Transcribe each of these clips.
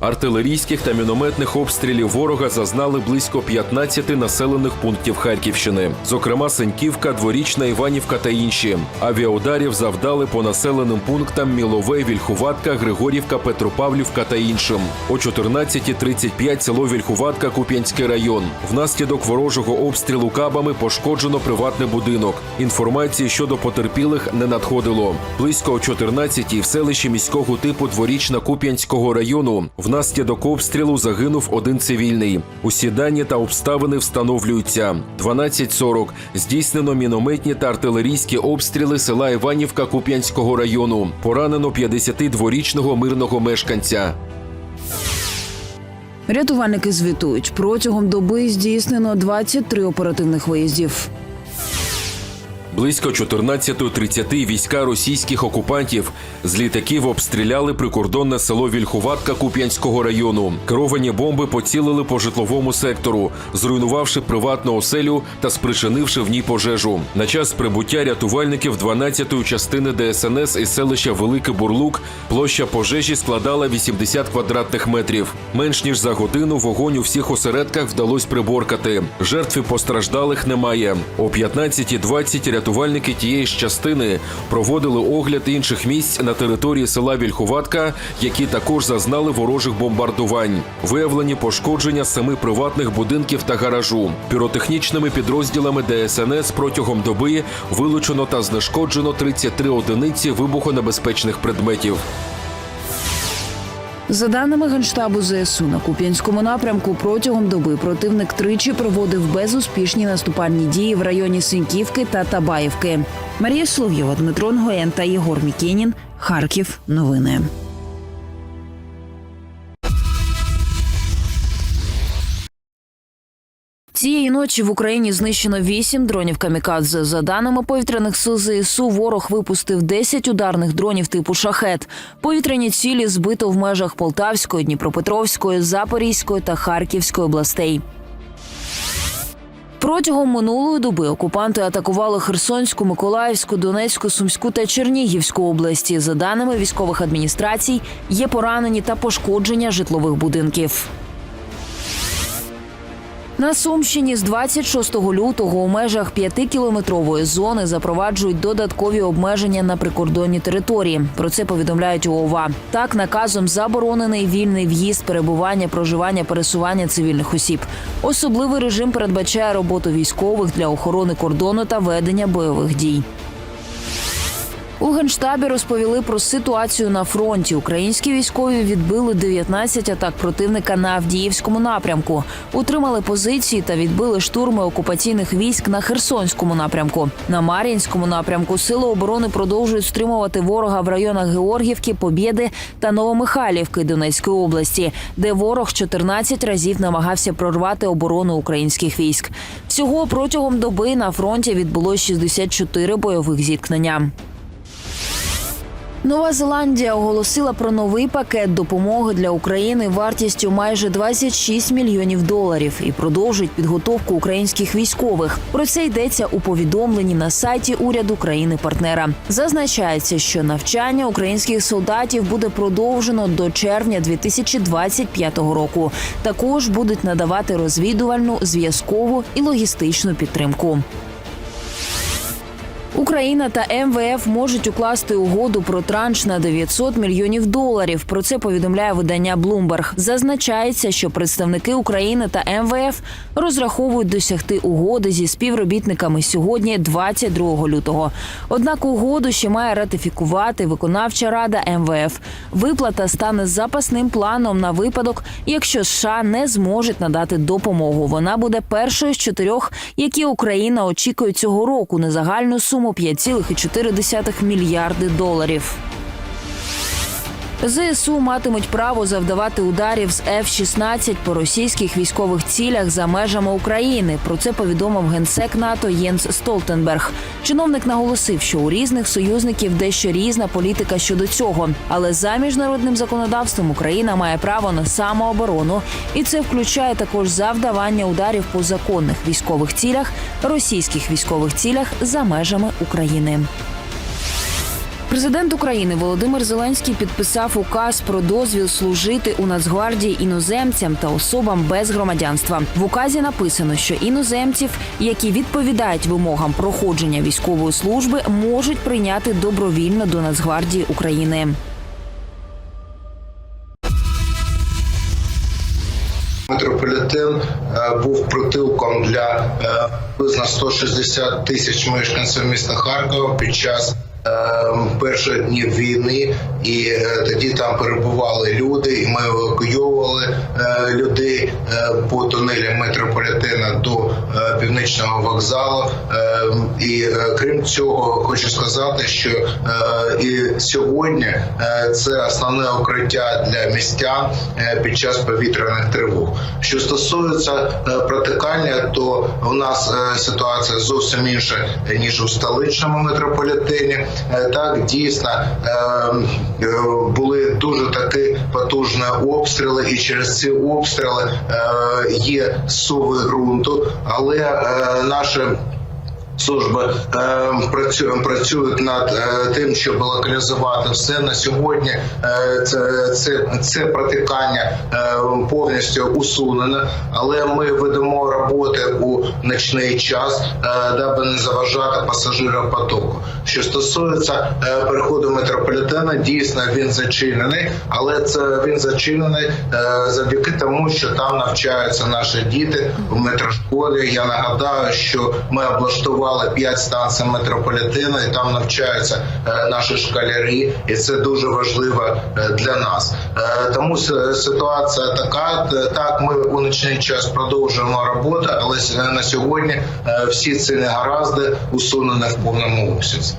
Артилерійських та мінометних обстрілів ворога зазнали близько 15 населених пунктів Харківщини, зокрема Сеньківка, Дворічна, Іванівка та інші. Авіаударів завдали по населеним пунктам Мілове, Вільхуватка, Григорівка, Петропавлівка та іншим. О 14.35 село Вільхуватка, Куп'янський район. Внаслідок ворожого обстрілу кабами пошкоджено приватний будинок. Інформації щодо потерпілих не надходило. Близько о 14.00 в селищі міського типу Дворічна Куп'янського району внаслідок обстрілу загинув один цивільний. Усі дані та обставини встановлюються. 12.40 здійснено мінометні та артилерійські обстріли села Іванівка Куп'янського району. Поранено 52-річного мирного мешканця. Рятувальники звітують, протягом доби здійснено 23 оперативних виїздів. Близько 14.30 війська російських окупантів з літаків обстріляли прикордонне село Вільхуватка Куп'янського району. Керовані бомби поцілили по житловому сектору, зруйнувавши приватну оселю та спричинивши в ній пожежу. На час прибуття рятувальників 12-ї частини ДСНС із селища Великий Бурлук площа пожежі складала 80 квадратних метрів. Менш ніж за годину вогонь у всіх осередках вдалося приборкати. Жертв і постраждалих немає. О 15.20 рятувальники тієї ж частини проводили огляд інших місць на території села Вільхуватка, які також зазнали ворожих бомбардувань. Виявлені пошкодження семи приватних будинків та гаражу. Піротехнічними підрозділами ДСНС протягом доби вилучено та знешкоджено 33 одиниці вибухонебезпечних предметів. За даними Генштабу ЗСУ, на Куп'янському напрямку протягом доби противник тричі проводив безуспішні наступальні дії в районі Синьківки та Табаївки. Марія Соловйова, Дмитро Нгоєн та Єгор Мікенін. Харків. Новини. Цієї ночі в Україні знищено вісім дронів камікадзе. За даними повітряних сил ЗСУ, ворог випустив 10 ударних дронів типу шахет. Повітряні цілі збито в межах Полтавської, Дніпропетровської, Запорізької та Харківської областей. Протягом минулої доби окупанти атакували Херсонську, Миколаївську, Донецьку, Сумську та Чернігівську області. За даними військових адміністрацій, є поранені та пошкодження житлових будинків. На Сумщині з 26 лютого у межах 5-кілометрової зони запроваджують додаткові обмеження на прикордонні території. Про це повідомляють ООВА. Так, наказом заборонений вільний в'їзд, перебування, проживання, пересування цивільних осіб. Особливий режим передбачає роботу військових для охорони кордону та ведення бойових дій. У генштабі розповіли про ситуацію на фронті. Українські військові відбили 19 атак противника на Авдіївському напрямку, утримали позиції та відбили штурми окупаційних військ на Херсонському напрямку. На Мар'їнському напрямку сили оборони продовжують стримувати ворога в районах Георгівки, Побєди та Новомихайлівки Донецької області, де ворог 14 разів намагався прорвати оборону українських військ. Всього протягом доби на фронті відбулось 64 бойових зіткнення. Нова Зеландія оголосила про новий пакет допомоги для України вартістю майже 26 мільйонів доларів і продовжить підготовку українських військових. Про це йдеться у повідомленні на сайті уряду країни-партнера. Зазначається, що навчання українських солдатів буде продовжено до червня 2025 року. Також будуть надавати розвідувальну, зв'язкову і логістичну підтримку. Україна та МВФ можуть укласти угоду про транш на 900 мільйонів доларів. Про це повідомляє видання Bloomberg. Зазначається, що представники України та МВФ розраховують досягти угоди зі співробітниками сьогодні, 22 лютого. Однак угоду ще має ратифікувати виконавча рада МВФ. Виплата стане запасним планом на випадок, якщо США не зможуть надати допомогу. Вона буде першою з чотирьох, які Україна очікує цього року на загальну суму 5,4 мільярди доларів. ЗСУ матимуть право завдавати ударів з F-16 по російських військових цілях за межами України. Про це повідомив генсек НАТО Єнс Столтенберг. Чиновник наголосив, що у різних союзників дещо різна політика щодо цього, але за міжнародним законодавством Україна має право на самооборону, і це включає також завдавання ударів по законних військових цілях, російських військових цілях за межами України. Президент України Володимир Зеленський підписав указ про дозвіл служити у Нацгвардії іноземцям та особам без громадянства. В указі написано, що іноземців, які відповідають вимогам проходження військової служби, можуть прийняти добровільно до Нацгвардії України. Метрополітен е, був притулком для е, приблизно 160 тисяч мешканців міста Харкова під час перших днів війни, і е, тоді там перебували люди, і ми евакуйовували е, людей е, по тунелям метрополітена до північного вокзалу. І крім цього, хочу сказати, що і сьогодні це основне укриття для містян під час повітряних тривог. Що стосується протикання, то у нас ситуація зовсім інша ніж у столичному метрополітені. Так дійсно були дуже такі потужні обстріли, і через ці обстріли е, є сови ґрунту, але е, наші Служби е, працю- працюють над е, тим, щоб локалізувати все на сьогодні. Е, це, це, це протикання повністю усунено, але ми ведемо роботи у ночний час, даби не заважати пасажирам потоку. Що стосується переходу метрополітена, дійсно він зачинений, але це він зачинений завдяки тому, що там навчаються наші діти в метрошколі. Я нагадаю, що ми облаштували 5 станцій метрополітену, і там навчаються е, наші школярі, і це дуже важливо е, для нас. Е, Тому ситуація така. Так, ми у нічний час продовжуємо роботу, але на сьогодні всі ці негаразди усунені в повному обсязі.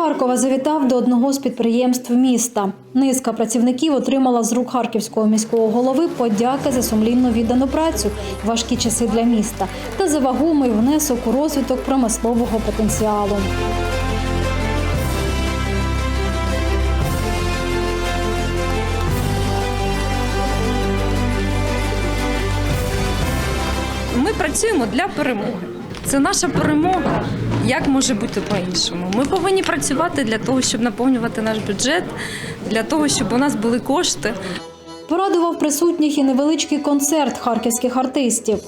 Харкова завітав до одного з підприємств міста. Низка працівників отримала з рук харківського міського голови подяки за сумлінно віддану працю важкі часи для міста та за вагомий внесок у розвиток промислового потенціалу. Ми працюємо для перемоги. Це наша перемога. Як може бути по-іншому? Ми повинні працювати для того, щоб наповнювати наш бюджет, для того, щоб у нас були кошти. Порадував присутніх і невеличкий концерт харківських артистів.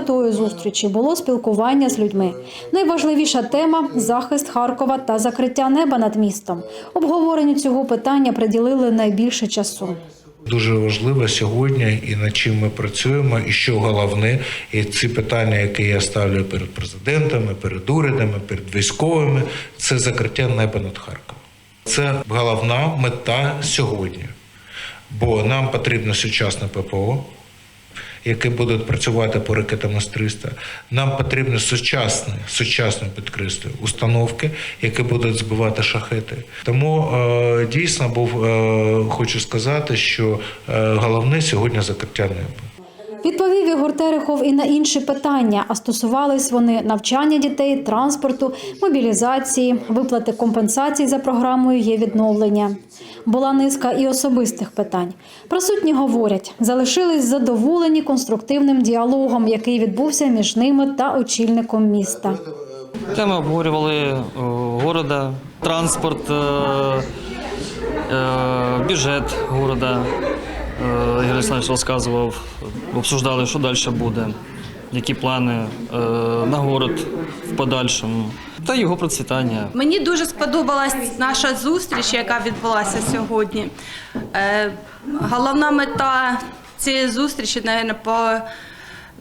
Метою зустрічі було спілкування з людьми. Найважливіша тема захист Харкова та закриття неба над містом. Обговоренню цього питання приділили найбільше часу. Дуже важливо сьогодні і над чим ми працюємо, і що головне, і ці питання, які я ставлю перед президентами, перед урядами, перед військовими, це закриття неба над Харковом. Це головна мета сьогодні, бо нам потрібно сучасне ППО. Які будуть працювати по ракетам С-300. Нам потрібні сучасні, сучасні підкреслюю, установки, які будуть збивати шахети. Тому е, дійсно був, е, хочу сказати, що е, головне сьогодні закриття неба. Відповів Ігор Терехов і на інші питання, а стосувались вони навчання дітей, транспорту, мобілізації, виплати компенсацій за програмою є відновлення. Була низка і особистих питань. Присутні говорять, залишились задоволені конструктивним діалогом, який відбувся між ними та очільником міста. Теми обговорювали е, города, транспорт, е, е, бюджет города. Ігор Олександрович розказував, обсуждали, що далі буде, які плани на город в подальшому та його процвітання. Мені дуже сподобалась наша зустріч, яка відбулася сьогодні. Е, головна мета цієї зустрічі, мабуть, по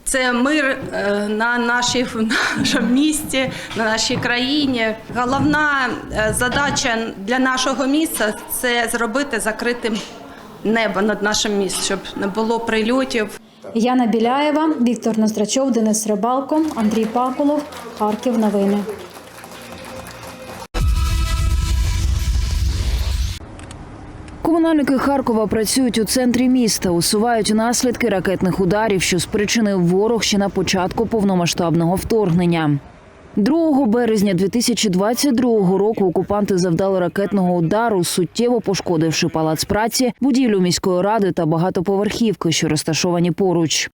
це мир е, на нашій в нашому місті, на нашій країні. Головна е, задача для нашого міста це зробити закритим небо над нашим містом, щоб не було прильотів. Яна Біляєва, Віктор Ноздрачов, Денис Рибалко, Андрій Пакулов, Харків. Новини. Комунальники Харкова працюють у центрі міста, усувають наслідки ракетних ударів, що спричинив ворог ще на початку повномасштабного вторгнення. 2 березня 2022 року окупанти завдали ракетного удару, суттєво пошкодивши палац праці, будівлю міської ради та багатоповерхівки, що розташовані поруч.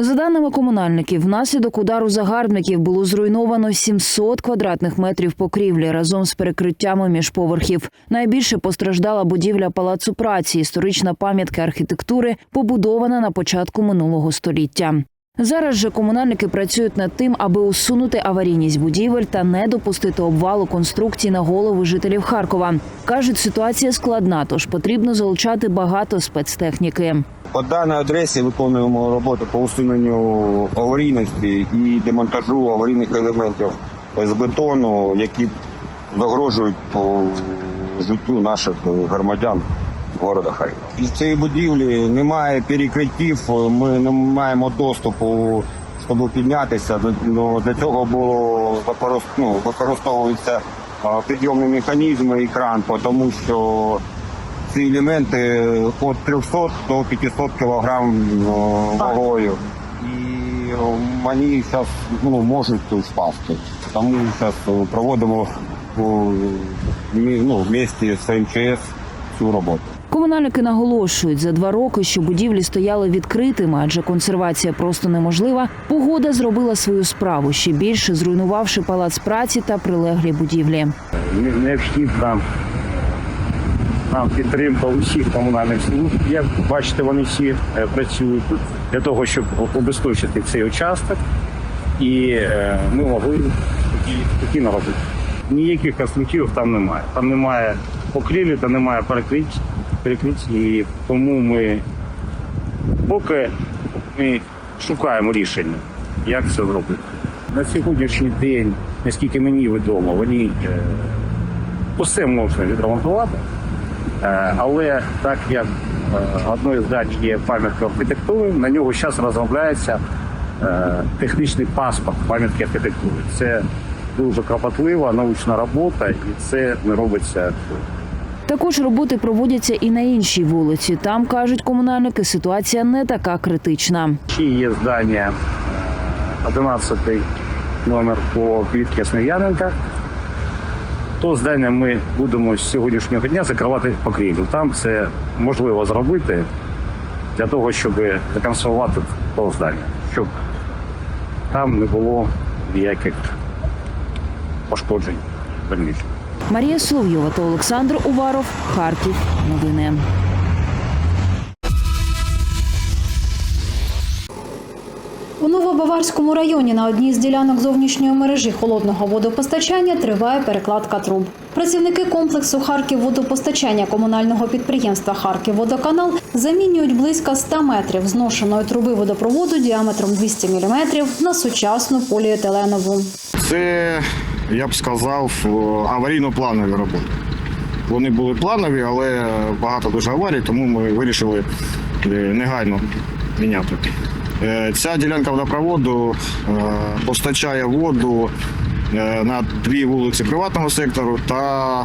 За даними комунальників, внаслідок удару загарбників було зруйновано 700 квадратних метрів покрівлі разом з перекриттями міжповерхів. Найбільше постраждала будівля палацу праці, історична пам'ятка архітектури, побудована на початку минулого століття. Зараз же комунальники працюють над тим, аби усунути аварійність будівель та не допустити обвалу конструкцій на голови жителів Харкова. кажуть, ситуація складна, тож потрібно залучати багато спецтехніки. По даній адресі виконуємо роботу по усуненню аварійності і демонтажу аварійних елементів з бетону, які загрожують життю наших громадян города Харкова. Із цієї будівлі немає перекриттів, ми не маємо доступу, щоб піднятися. Для цього було ну, використовується а, підйомний механізм і кран, тому що ці елементи від 300 до 500 кг вагою. І вони зараз ну, можуть впасти. Тому зараз проводимо ну, в місті з МЧС цю роботу. Комунальники наголошують, за два роки, що будівлі стояли відкритими, адже консервація просто неможлива. Погода зробила свою справу ще більше зруйнувавши палац праці та прилеглі будівлі. Не- необхідна нам підтримка усіх комунальних служб. Як бачите, вони всі е, працюють для того, щоб обезпечити цей участок, і е, ми могли такі- спокійно робити. Ніяких конструктивів там немає. Там немає покрівлі, там немає перекриття, перекриття, і тому ми поки ми шукаємо рішення, як це зробити. На сьогоднішній день, наскільки мені відомо, вони е, усе можна відремонтувати. Е, Але так як е, одної з здань є пам'ятка архітектури, на нього зараз розробляється технічний паспорт пам'ятки архітектури. Це дуже кропотлива научна робота, і це не робиться Також роботи проводяться і на іншій вулиці. Там кажуть комунальники, ситуація не така критична. Ще є здання е, 11 номер по квітки Смір'яненка. То здання ми будемо з сьогоднішнього дня закривати покрівлю. Там це можливо зробити для того, щоб законсервувати то здання, щоб там не було ніяких пошкоджень дальніших. Марія Соловйова та Олександр Уваров. Харків. Новини. У Новобаварському районі на одній з ділянок зовнішньої мережі холодного водопостачання триває перекладка труб. Працівники комплексу Харківводопостачання комунального підприємства Харківводоканал замінюють близько 100 метрів зношеної труби водопроводу діаметром 200 мм на сучасну поліетиленову. Це, я б сказав, аварійно-планові роботи. Вони були планові, але багато дуже аварій, тому ми вирішили е, негайно міняти. Е, Ця ділянка водопроводу е, постачає воду е, на дві вулиці приватного сектору та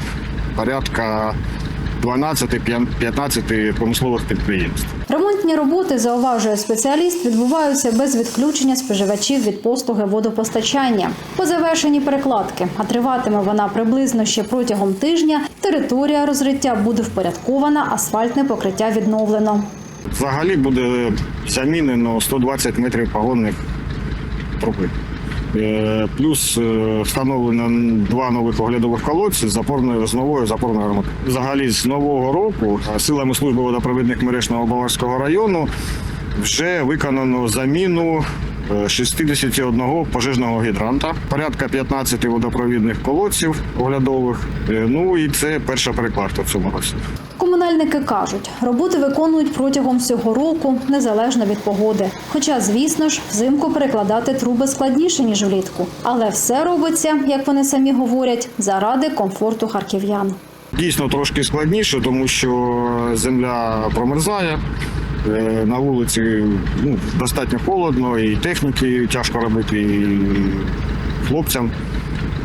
порядка 12-15 промислових підприємств. Ремонтні роботи, зауважує спеціаліст, відбуваються без відключення споживачів від послуги водопостачання. По завершенні перекладки, а триватиме вона приблизно ще протягом тижня. Територія розриття буде впорядкована, асфальтне покриття відновлено. Взагалі буде замінено 120 метрів погонних труби. Е, Плюс е, встановлено два нових оглядових колодці з запорною з новою запорною арматурою. Взагалі з нового року е, силами служби водопровідних мереж Новобаварського району вже виконано заміну 61 пожежного гідранта, порядка 15 водопровідних колодців оглядових. Е, Ну і це перша перекладка в цьому році. Комунальники кажуть, роботи виконують протягом всього року, незалежно від погоди. Хоча, звісно ж, взимку перекладати труби складніше ніж влітку. Але все робиться, як вони самі говорять, заради комфорту харків'ян. Дійсно трошки складніше, тому що земля промерзає. Е, На вулиці ну, достатньо холодно, і техніки тяжко робити, і хлопцям.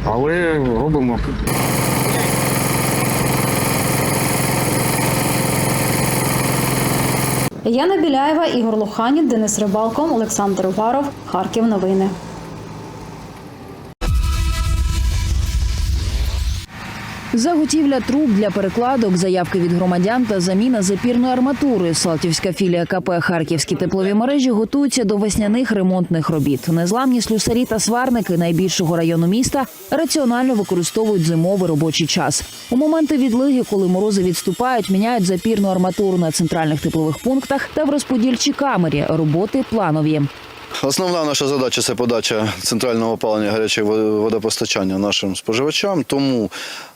Але робимо. Яна Біляєва, Ігор Лоханів, Денис Рибалко, Олександр Уваров, Харків. Новини. Заготівля труб для перекладок, заявки від громадян та заміна запірної арматури. Салтівська філія КП Харківські теплові мережі готуються до весняних ремонтних робіт. Незламні слюсарі та сварники найбільшого району міста раціонально використовують зимовий робочий час. У моменти відлиги, коли морози відступають, міняють запірну арматуру на центральних теплових пунктах та в розподільчій камері. Роботи планові. Основна наша задача це подача центрального опалення гарячого водопостачання нашим споживачам. Тому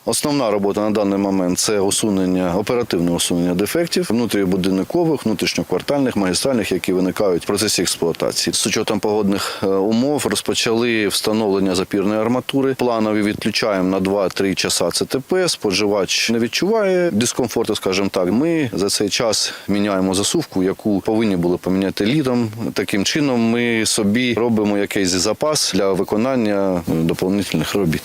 основна робота на даний момент це усунення, оперативне усунення дефектів внутрібудинкових, внутрішньоквартальних, магістральних, які виникають в процесі експлуатації. З учетом погодних е, умов розпочали встановлення запірної арматури. Планові відключаємо на 2-3 часа ЦТП. Споживач не відчуває дискомфорту, скажімо так. Ми за цей час міняємо засувку, яку повинні були поміняти літом. Таким чином ми собі робимо якийсь запас для виконання е, доповнительних робіт.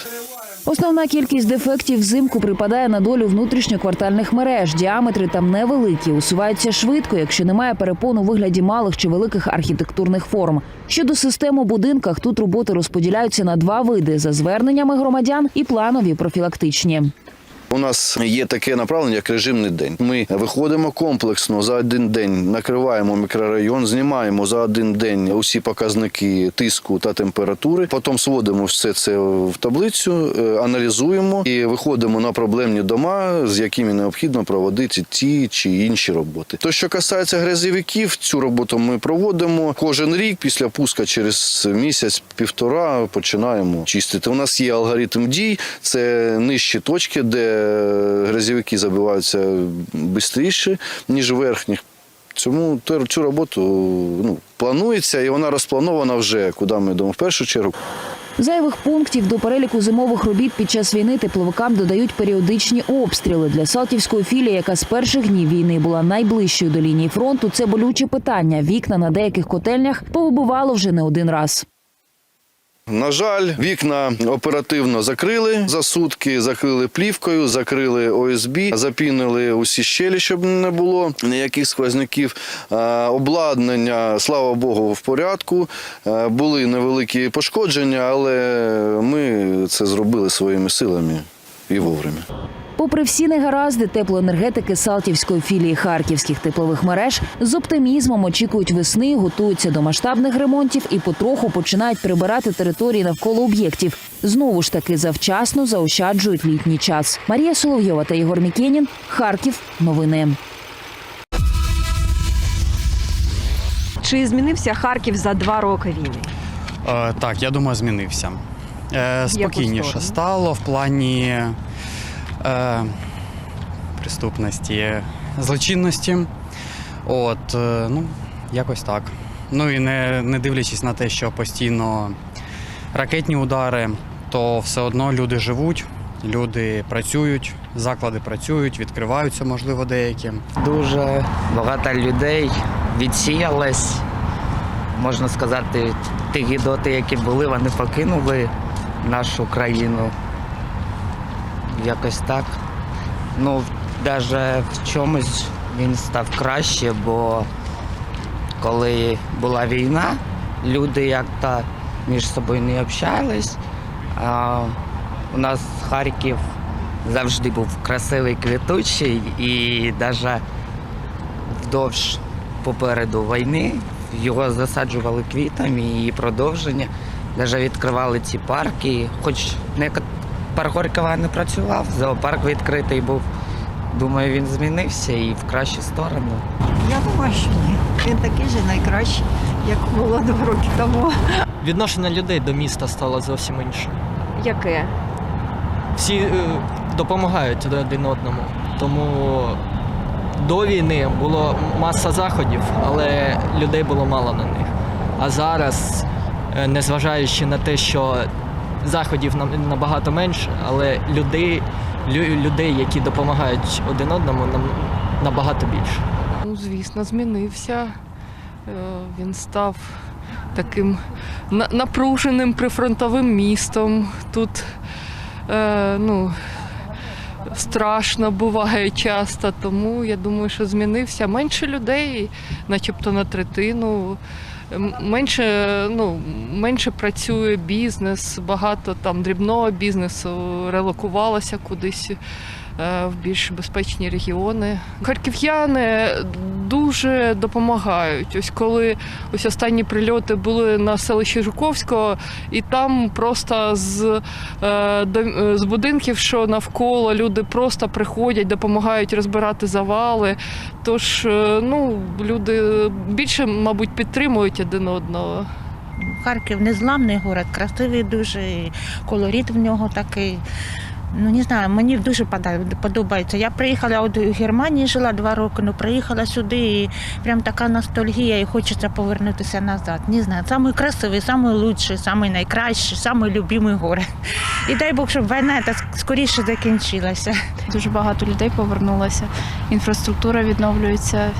Основна кількість дефектів взимку припадає на долю внутрішньоквартальних мереж. Діаметри там невеликі, усуваються швидко, якщо немає перепон у вигляді малих чи великих архітектурних форм. Щодо систем у будинках, тут роботи розподіляються на два види за зверненнями громадян і планові профілактичні. У нас є таке направлення, як режимний день. Ми виходимо комплексно за один день, накриваємо мікрорайон, знімаємо за один день усі показники тиску та температури. Потім сводимо все це в таблицю, е, аналізуємо і виходимо на проблемні дома, з якими необхідно проводити ті чи інші роботи. То, що касається грязовиків, цю роботу ми проводимо кожен рік. Після пуска через місяць-півтора починаємо чистити. У нас є алгоритм дій, це нижчі точки, де грязовики забиваються швидше, ніж верхніх. Цьому цю роботу ну, планується і вона розпланована вже, куди ми йдемо в першу чергу. Зайвих пунктів до переліку зимових робіт під час війни тепловикам додають періодичні обстріли. Для Салтівської філії, яка з перших днів війни була найближчою до лінії фронту, це болюче питання. Вікна на деяких котельнях повибивало вже не один раз. На жаль, вікна оперативно закрили за сутки, закрили плівкою, закрили ОСБ, запінили усі щелі, щоб не було ніяких сквозняків. Е, Обладнання, слава Богу, в порядку. Е, Були невеликі пошкодження, але ми це зробили своїми силами і вовремя. Попри всі негаразди, теплоенергетики Салтівської філії харківських теплових мереж з оптимізмом очікують весни, готуються до масштабних ремонтів і потроху починають прибирати території навколо об'єктів. Знову ж таки завчасно заощаджують літній час. Марія Соловйова та Ігор Мікенін. Харків. Новини. Чи змінився Харків за два роки війни? Е, так, я думаю, змінився. Е, спокійніше стало в плані е, преступності, злочинності. От, е, ну, якось так. Ну і не, не дивлячись на те, що постійно ракетні удари, то все одно люди живуть, люди працюють, заклади працюють, відкриваються, можливо, деякі. Дуже багато людей відсіялось. Можна сказати, ті гідоти, які були, вони покинули нашу країну. Якось так. Ну, навіть в чомусь він став краще, бо коли була війна, люди як-то між собою не общались. У нас Харків завжди був красивий, квітучий і навіть вдовж попереду війни його засаджували квітами і продовження. Навіть відкривали ці парки. Хоч парк Горького не працював, зоопарк відкритий був. думаю, він змінився і в кращу сторону. Я думаю, що ні. Він такий же найкращий, як було два роки тому. Відношення людей до міста стало зовсім іншим. Яке? Всі е, допомагають один одному. Тому до війни було маса заходів, але людей було мало на них. А зараз, е, незважаючи на те, що заходів набагато менше, але людей, лю- людей, які допомагають один одному, нам набагато більше. Ну, звісно, змінився. Е, Він став таким напруженим прифронтовим містом. Тут е, ну, страшно буває часто, тому я думаю, що змінився менше людей, начебто на третину. Менше, ну, менше працює бізнес, багато там дрібного бізнесу релокувалося кудись е, в більш безпечні регіони. Харків'яни дуже допомагають. Ось коли ось останні прильоти були на селищі Жуковського, і там просто з, е, е, з будинків, що навколо люди просто приходять, допомагають розбирати завали. Тож е, ну, люди більше, мабуть, підтримують один одного. Харків незламний город, красивий дуже, колорит в нього такий. Ну не знаю, мені дуже подобається. Я приїхала от у Германії, жила два роки, ну приїхала сюди і прям така ностальгія, і хочеться повернутися назад. Не знаю, самий красивий, самий лучший, самий найкращий, самий любимий город. І дай Бог, щоб війна та скоріше закінчилася. Дуже багато людей повернулося, інфраструктура відновлюється,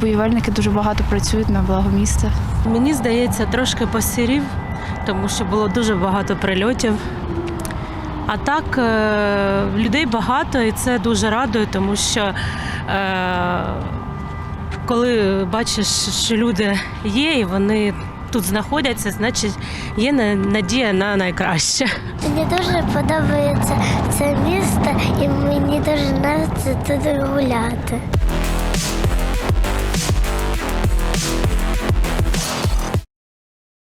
будівельники дуже багато працюють на благо міста. Мені здається, трошки посірів, тому що було дуже багато прильотів. А так, е, людей багато, і це дуже радує, тому що е, коли бачиш, що люди є і вони тут знаходяться, значить є надія на найкраще. Мені дуже подобається це місто і мені дуже подобається тут гуляти.